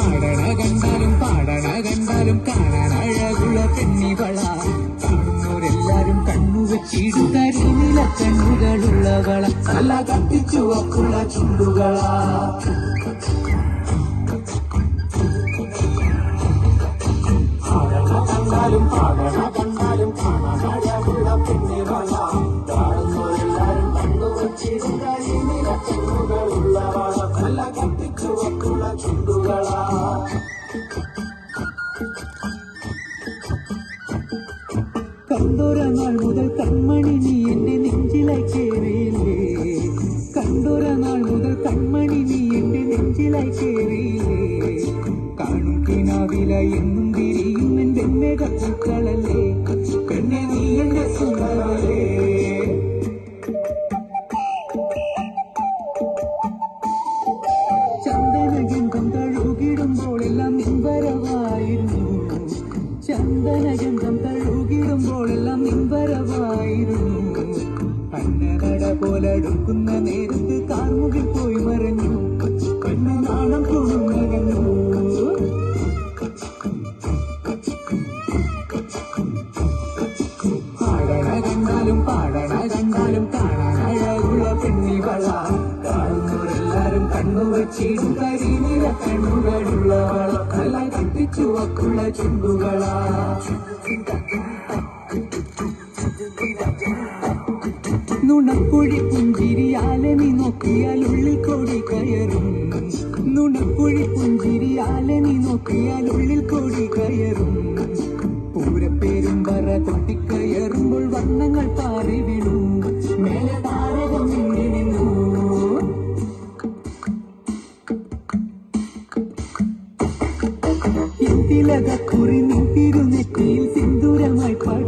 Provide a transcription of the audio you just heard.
ആടണ കണ്ടാലും പാടണ കണ്ടാലും കാണാൻ അഴകുള്ള പെണ്ണിവള കാണുന്നവരെല്ലാരും കണ്ണു കണ്ണുകളുള്ളവള നല്ല കത്തിച്ചുവക്കുള്ള ചുണ്ടുകളാ. വെച്ചിടും കരിനില കണ്ണുകളുള്ളവള നല്ല കത്തിച്ചുവക്കുള്ള ചുണ്ടുകളാ കണ്ടൊര നാൾ മുതൽ കൺമണി നീ എന്റെ നെഞ്ചിലായി കയറിയില്ലേ കണ്ടൊരനാൾ മുതൽ കൺമണി നീ എന്റെ നെഞ്ചിലായി കയറിയില്ലേ കാണും കിനാവില എന്നും തിരിയും എന്റെ മേഘപ്പൂക്കളല്ലേ ചന്ദനഗന്ധം തഴുകിടുമ്പോൾ എല്ലാം നിൻവരവായിരുന്നു ചന്ദനഗന്ധം തഴുകിടുമ്പോൾ എല്ലാം നിൻവരവായിരുന്നു അന്നനട പോലടുക്കുന്ന നേരത്ത് കാർമുകിൽ പോയി മറഞ്ഞു. പെണ്ണ് നാണം കൊണുന്നകന്നു പാടണ കണ്ടാലും പാടണ കണ്ടാലും കാണാനുള്ള പെണ്ണിവള. കണ്ണു വെച്ചിടും കരിനില കണ്ണുകളുള്ളവള നല്ല കത്തിച്ചുവക്കുള്ള ചുണ്ടുകളാ നുണക്കുഴി പുഞ്ചിരിയാലെ നീ നോക്കിയാൽ ഉള്ളിൽ കയറും. നുണക്കുഴി പുഞ്ചിരിയാലെ നീ നോക്കിയാൽ ഉള്ളിൽ കോടി കയറും. പൂരപ്പേരും വറ കൊട്ടിക്കയറുമ്പോൾ വർണങ്ങൾ പാറി വീണു ഇന്തിലക കുറി നിൻ സിന്ദൂരമായി പട.